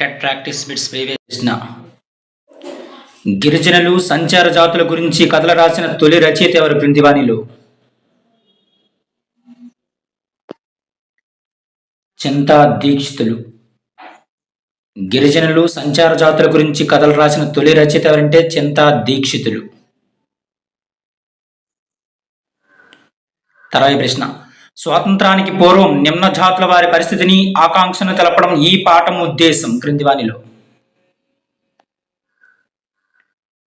TET practice bits చేసిన గిరిజనులు సంచార జాతుల గురించి కథలు రాసిన తొలి రచయిత ఎవరు క్రిందివాణిలో చింతా దీక్షితులు. గిరిజనులు సంచార జాతుల గురించి కథలు రాసిన తొలి రచయిత ఎవరంటే చింతా దీక్షితులు. తర్వాత ప్రశ్న. స్వాతంత్రానికి పూర్వం నిమ్న జాతుల వారి పరిస్థితిని ఆకాంక్షను తెలపడం ఈ పాఠం ఉద్దేశం. క్రిందివానిలో.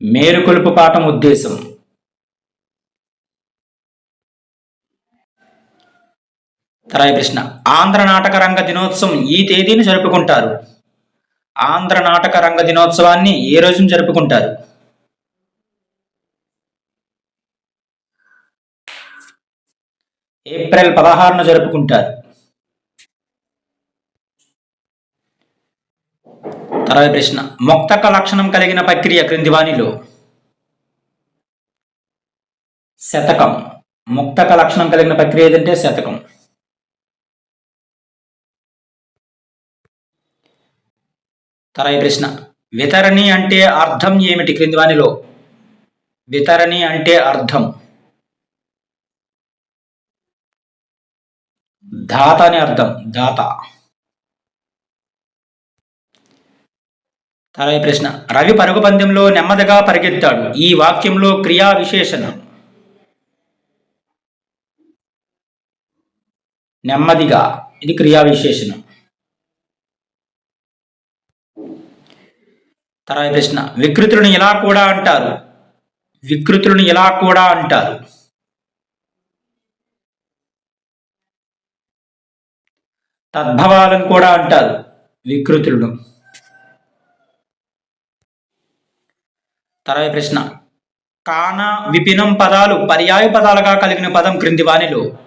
మేలుకొలుపు పాఠం ఉద్దేశం. తరాయి ప్రశ్న. ఆంధ్ర నాటక రంగ దినోత్సవం ఈ తేదీని జరుపుకుంటారు. ఆంధ్ర నాటక రంగ దినోత్సవాన్ని ఏ రోజున జరుపుకుంటారు? ఏప్రిల్ పదహారున జరుపుకుంటారు. తర్వాత ప్రశ్న మొక్తక లక్షణం కలిగిన ప్రక్రియ క్రింది వాణిలో శతకం. ముక్తక లక్షణం కలిగిన ప్రక్రియ ఏదంటే శతకం. తర్వాత ప్రశ్న వితరణి అంటే అర్థం ఏమిటి క్రింది వాణిలో వితరణి అంటే అర్థం. దాత అని అర్థం. దాత తర్వాత ప్రశ్న. రవి పరుగు పందెంలో నెమ్మదిగా పరిగెత్తాడు. ఈ వాక్యంలో క్రియా విశేషణ. నెమ్మదిగా. ఇది క్రియా విశేషణం. తర్వాత ప్రశ్న. వికృతులను ఇలా కూడా అంటారు? వికృతులను ఇలా కూడా అంటారు? తద్భవాలను కూడా అంటారు వికృతులను. తర్వాత ప్రశ్న. కాన విపినం పదాలు పర్యాయ పదాలుగా కలిగిన పదం క్రింది వాణిలో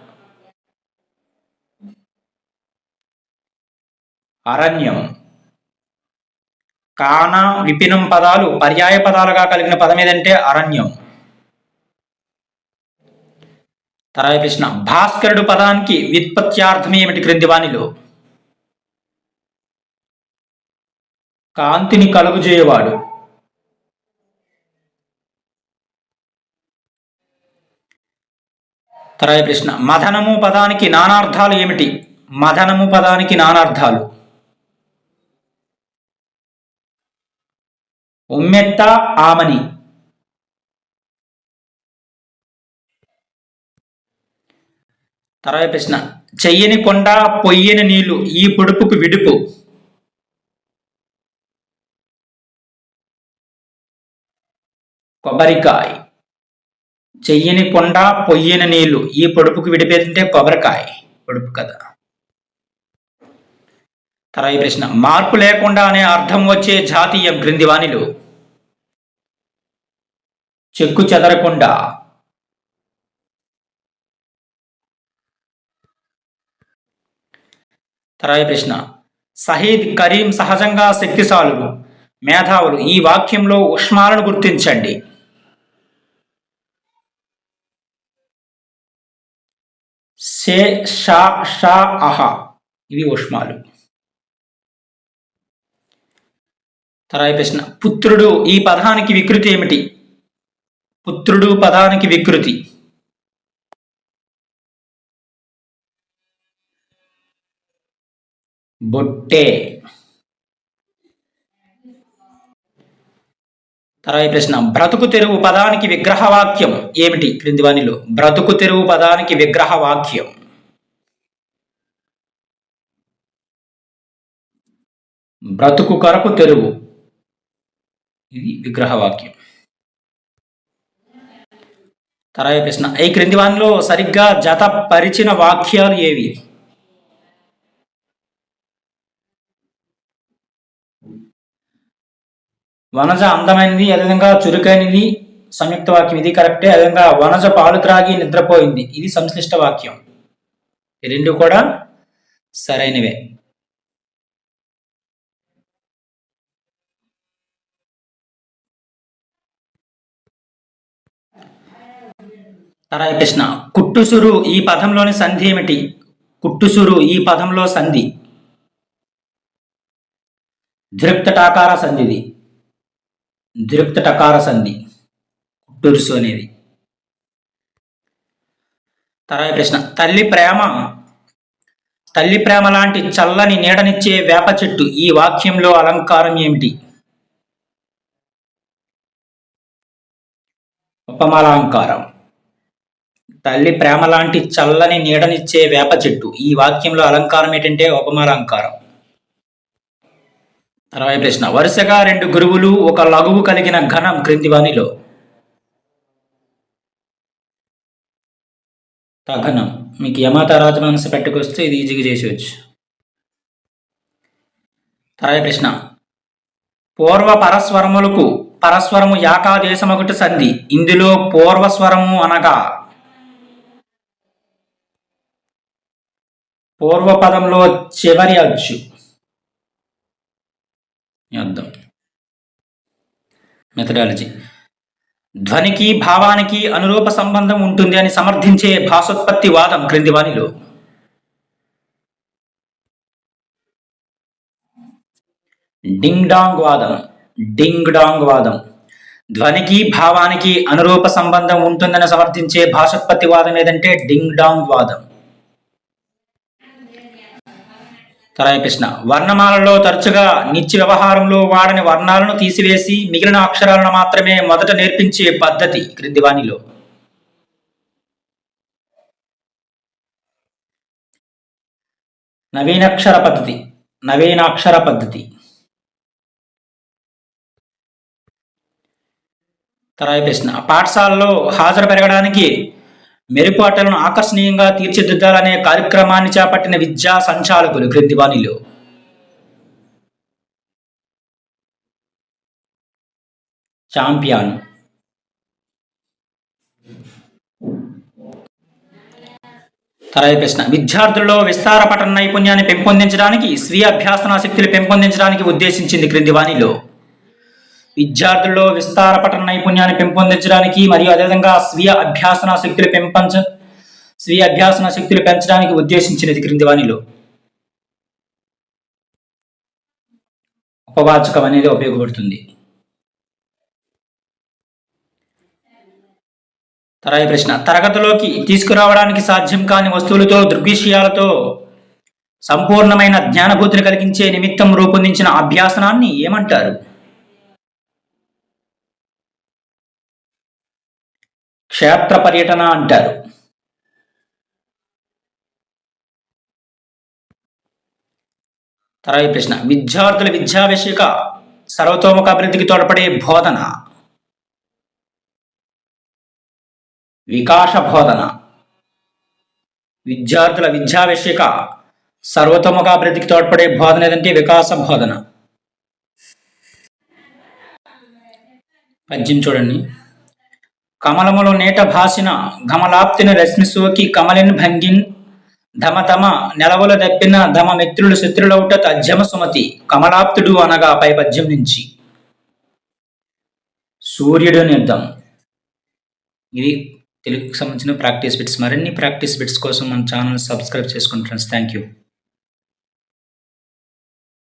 అరణ్యం. కాన విపినం పదాలు పర్యాయ పదాలుగా కలిగిన పదం ఏదంటే అరణ్యం. తర్వాత ప్రశ్న భాస్కరుడు పదానికి వ్యుత్పత్త్యార్థం ఏమిటి క్రింది వాణిలో కాంతిని కలుగుజేయవాడు తర్వాత ప్రశ్న మదనము పదానికి నానార్థాలు ఏమిటి? మదనము పదానికి నానార్థాలు. ఉమ్మెత్త ఆమని. తర్వాత ప్రశ్న. చెయ్యని కొండ పొయ్యని నీళ్ళు ఈ పొడుపుకు విడుపు. కొబ్బరికాయ. చెయ్యని కొండ పొయ్యని నీళ్ళు ఈ పొడుపుకు విడిపేదంటే కొబ్బరికాయ. పొడుపు కదా తర్వాత ప్రశ్న. మార్పు లేకుండా అనే అర్థం వచ్చే జాతీయం క్రింది వాణిలు చెక్కు చెదరకుండా. తర్వాత ప్రశ్న సహీద్ కరీం సహజంగా శక్తిశాలులు మేధావులు ఈ వాక్యంలో ఉష్మాలను గుర్తించండి. షే షా షా అహ. ఇవి ఉష్మాలు. తర్వాత ప్రశ్న పుత్రుడు ఈ పదానికి వికృతి ఏమిటి? పుత్రుడు పదానికి వికృతి. బొట్టే. తర్వాత ప్రశ్న బ్రతుకు తెరువు పదానికి విగ్రహవాక్యం ఏమిటి? క్రింది వానిలో బ్రతుకు తెరువు పదానికి విగ్రహవాక్యం. బ్రతుకు కొరకు తెరువు. ఇది విగ్రహవాక్యం. తర్వాత ప్రశ్న ఈ క్రింది వానిలో సరిగ్గా జత పరిచిన వాక్యాలు ఏవి? వనజ అందమైనది అదేవిధంగా చురుకైనది సంయుక్త వాక్యం ఇది కరెక్టే అదేవిధంగా వనజ పాలు త్రాగి నిద్రపోయింది ఇది సంశ్లిష్ట వాక్యం. ఈ రెండు కూడా సరైనవే. తరాయి ప్రశ్న కుట్టుసురు ఈ పదంలోని సంధి ఏమిటి? కుట్టుసురు ఈ పదంలో సంధి. దిరుక్తటాకార సంధిది. దిరుక్తటకార సంధి కుట్టురుసు అనేది. తర్వాత ప్రశ్న తల్లి ప్రేమ తల్లి ప్రేమ లాంటి చల్లని నీడనిచ్చే వేప చెట్టు ఈ వాక్యంలో అలంకారం ఏమిటి? ఉపమాలంకారం తల్లి ప్రేమ లాంటి చల్లని నీడనిచ్చే వేప చెట్టు ఈ వాక్యంలో అలంకారం ఏంటంటే ఉపమాలంకారం అరవై ప్రశ్న. వరుసగా రెండు గురువులు ఒక లఘువు కలిగిన ఘనం క్రింది వానిలో తఘనం మీకు యమాత రాజమానస పెట్టుకొస్తే ఇది ఈజీగా చేసేవచ్చు తర్వాత ప్రశ్న. పూర్వ పరస్వరములకు పరస్వరము యాకాదేశమొకటి సంధి. ఇందులో పూర్వస్వరము అనగా పూర్వపదంలో చివరి అచ్చు. అర్థం. మెథడాలజీ ధ్వనికి భావానికి అనురూప సంబంధం ఉంటుంది అని సమర్థించే భాషోత్పత్తి వాదం క్రింది వానిలో డింగ్ డాంగ్ వాదం. డింగ్ డాంగ్ వాదం. ధ్వనికి భావానికి అనురూప సంబంధం ఉంటుందని సమర్థించే భాషోత్పత్తి వాదం ఏదంటే డింగ్ డాంగ్ వాదం. తర్వాత ప్రశ్న వర్ణమాలలో తరచుగా నిత్య వ్యవహారంలో వాడని వర్ణాలను తీసివేసి మిగిలిన అక్షరాలను మాత్రమే మొదట నేర్పించే పద్ధతి క్రింది వాణిలో నవీనాక్షర పద్ధతి. నవీనాక్షర పద్ధతి. తరాయి ప్రశ్న పాఠశాలలో హాజరు పెరగడానికి మెరుపాటలను ఆకర్షణీయంగా తీర్చిదిద్దాలనే కార్యక్రమాన్ని చేపట్టిన విద్యా సంచాలకులు క్రింది వాణిలో చాంపియన్ తర్వాత ప్రశ్న. విద్యార్థుల్లో విస్తార పఠన నైపుణ్యాన్ని పెంపొందించడానికి స్వీయ అభ్యాసన శక్తులు పెంపొందించడానికి ఉద్దేశించింది క్రింది వాణిలో విద్యార్థుల్లో విస్తార పఠన నైపుణ్యాన్ని పెంపొందించడానికి మరియు అదేవిధంగా స్వీయ అభ్యాసన శక్తులు పెంపంచ స్వీయ అభ్యాసన శక్తులు పెంచడానికి ఉద్దేశించినది క్రింది వాణిలో ఉపవాచకం అనేది ఉపయోగపడుతుంది. తరాయి ప్రశ్న. తరగతిలోకి తీసుకురావడానికి సాధ్యం కాని వస్తువులతో దృగ్విషయాలతో సంపూర్ణమైన జ్ఞానభూతిని కలిగించే నిమిత్తం రూపొందించిన అభ్యాసనాన్ని ఏమంటారు? క్షేత్ర పర్యటన అంటారు. తర్వాత ప్రశ్న విద్యార్థుల విద్యా విషయక సర్వతోముఖ అభివృద్ధికి తోడ్పడే బోధన. వికాస బోధన. విద్యార్థుల విద్యా విషయక సర్వతోముఖ అభివృద్ధికి తోడ్పడే బోధన ఏదంటే వికాస బోధన. పద్యం చూడండి. కమలములు నేట భాసిన గమలాప్తిని రశ్మి సోకి కమలిన్ భంగిన్ ధమతమ నెలవుల దప్పిన ధమ మిత్రులు శత్రులౌట తజ్జమ సుమతి కమలాప్తుడు అనగా పై పద్యం నుంచి. సూర్యుడు నిర్ధం ఇది తెలుగుకి సంబంధించిన ప్రాక్టీస్ బిట్స్. మరిన్ని ప్రాక్టీస్ బిట్స్ కోసం మన ఛానల్ సబ్స్క్రైబ్ చేసుకోండి ఫ్రెండ్స్ థ్యాంక్ యూ